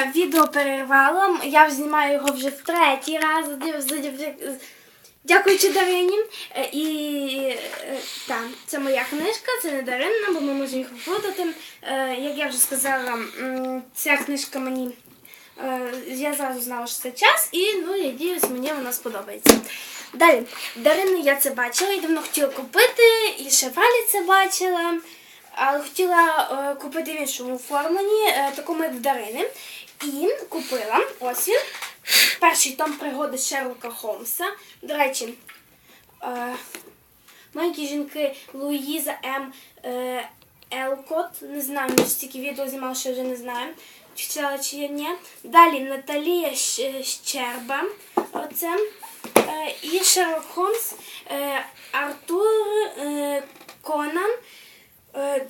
е, відео перервало. Я знімаю його вже в третій раз. Дякуючи Дарині. Е, І е, так, це моя книжка, це не Дарина, бо ми можемо їх виплутати. Як я вже сказала, ця книжка мені. Я зразу знала, що це час, і ну, я надіюсь, мені вона сподобається. Далі, Дарину я це бачила і давно хотіла купити, і ще Валі це бачила. Але хотіла купити в іншому оформленні, такому як в Дарини. І купила ось він. Перший том пригоди Шерлока Холмса. До речі, е, маленькі жінки Луїза М. Е, Елкот. Не знаю, ми ж стільки відео знімала, що вже не знаю. Чи читала, чи я ні. Далі Наталія Щерба. Оце. Е, і Шерлок Холмс. Е, Артур е, Конан. Е,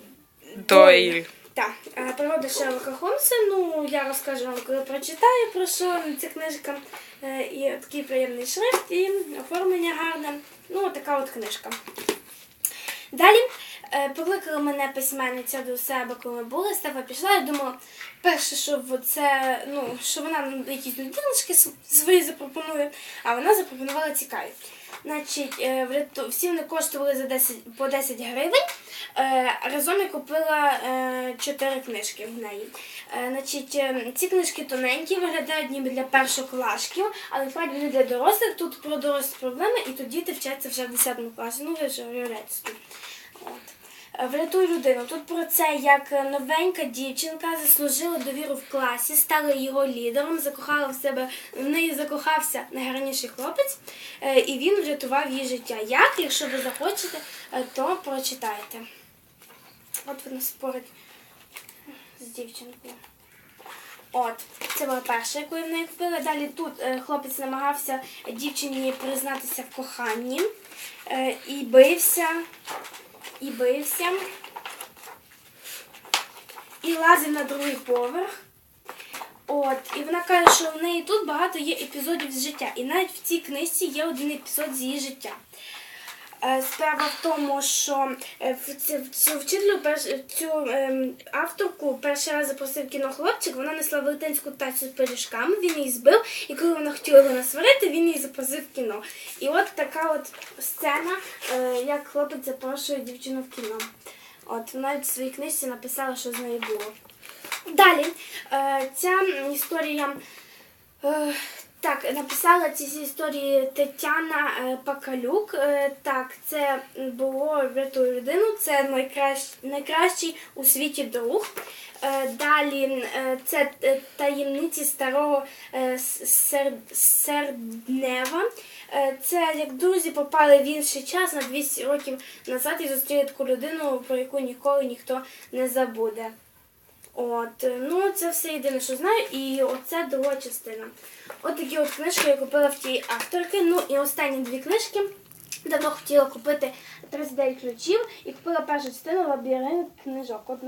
Дойль. Так, е, природа Шерлока Холмса. Ну, я розкажу вам, коли прочитаю про що ця книжка. Е, І такий приємний шрифт, і оформлення гарне. Ну, така от книжка. Далі покликала мене письменниця до себе, коли була, Стефа пішла. Я думала, перше, що це, ну, що вона нам якісь новиночки с- свої запропонує, а вона запропонувала цікаві. Значить, е, всі вони коштували за 10, по 10 гривень. Е, Разом я купила е, 4 книжки в неї. Е, Значить, е, ці книжки тоненькі, виглядають ніби для першоклашків, але насправді вони для дорослих. Тут про дорослі проблеми, і тут діти вчаться вже в 10 класі. Ну, ви вже. От. Е, Врятуй людину. Тут про це, як новенька дівчинка заслужила довіру в класі, стала його лідером, закохала в себе, в неї закохався найгарніший хлопець, е, і він врятував її життя. Як, якщо ви захочете, е, то прочитайте. От вона спорить з дівчинкою. От, це була перша, яку я в неї купила. Далі тут е, хлопець намагався дівчині признатися в коханні е, і бився, і бився, і лазив на другий поверх. От, і вона каже, що в неї тут багато є епізодів з життя. І навіть в цій книжці є один епізод з її життя. Е, Справа в тому, що е, цю, вчителю, цю ем, авторку перший раз запросив кіно хлопчик, вона несла велетенську тацю з пиріжками, він її збив, і коли вона хотіла його насварити, він її запросив кіно. І от така от сцена, е, як хлопець запрошує дівчину в кіно. От вона в своїй книжці написала, що з нею було. Далі ця історія. Так, написала ці історії Тетяна е, Пакалюк. Е, так, це було «Врятуй людину, це найкращ, найкращий у світі друг. Е, далі це таємниці старого Сер, Серднева. Це як друзі попали в інший час на 200 років назад і зустріли таку людину, про яку ніколи ніхто не забуде. От, е, ну це все єдине, що знаю, і оце друга частина. От такі от книжки я купила в тій авторки. Ну і останні дві книжки. Давно хотіла купити 39 ключів і купила першу частину лабіринт книжок. От,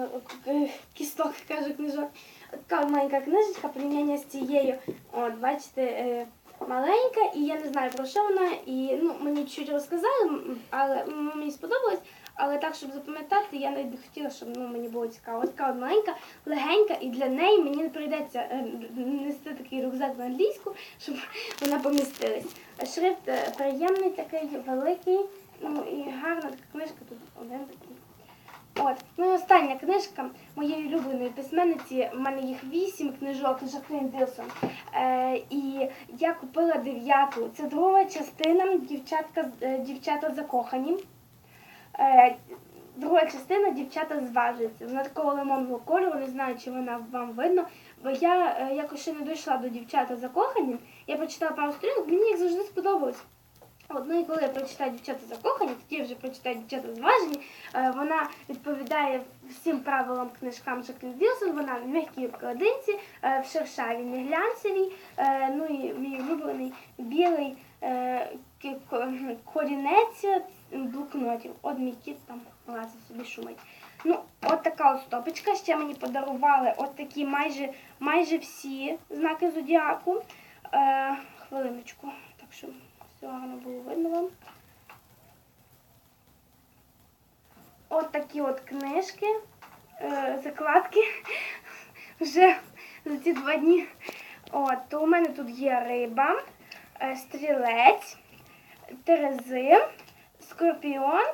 е, кісток каже книжок. От така маленька книжечка, порівняння з цією. От, бачите, е, маленька, і я не знаю про що вона. І ну, мені чуть розказали, але мені сподобалось. Але так, щоб запам'ятати, я навіть не хотіла, щоб ну, мені було цікаво. Ось така от маленька, легенька, і для неї мені не прийдеться е, нести такий рюкзак на англійську, щоб вона помістилась. Шрифт е, приємний такий, великий, ну і гарна така книжка, тут один такий. От, ну і остання книжка моєї улюбленої письменниці. У мене їх вісім книжок Жаклін Дилсон. Е, і я купила дев'яту. Це друга частина дівчатка, е, дівчата закохані. Е, друга частина дівчата зважуються. Вона такого лимонного кольору, не знаю, чи вона вам видно. Бо я е, якось ще не дійшла до дівчата закохані. Я прочитала пару сторінок, мені як завжди сподобалось. От, ну і коли я прочитаю дівчата закохані, тоді вже прочитаю дівчата зважені. Е, вона відповідає всім правилам книжкам Жаклін Вілсон. Вона в м'якій обкладинці, е, в шершавій, не глянцевій. Е, ну і мій улюблений білий е, корінець блокнотів. От мій кіт там лазить собі шумить. Ну, от така от стопочка. Ще мені подарували от такі майже, майже всі знаки зодіаку. Е, хвилиночку, так що все гарно було видно вам. От такі от книжки, е, закладки. Вже за ці два дні. От, то у мене тут є риба, е, стрілець, терези, скорпіон,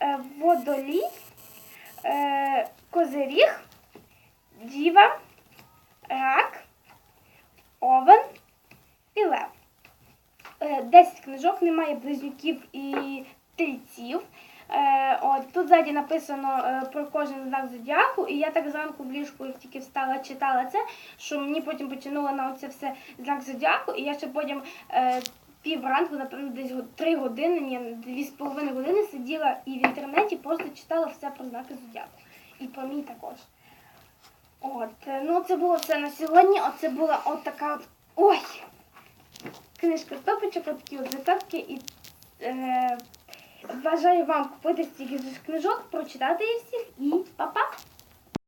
е, водолій, е, козиріг, діва, рак, овен і лев. Е, 10 книжок, немає близнюків і тельців. От, тут ззаді написано про кожен знак зодіаку, і я так зранку в ліжку, тільки встала, читала це, що мені потім потягнуло на оце все знак зодіаку, і я ще потім пів ранку, напевно, десь три години, ні, дві з половиною години сиділа і в інтернеті просто читала все про знаки зодіаку. І про мій також. От, е, ну це було все на сьогодні. Оце була от така от. Ой! Книжка стопочок, такі от закладки і. Е, Бажаю вам купити стільки книжок, прочитати їх всіх і па-па!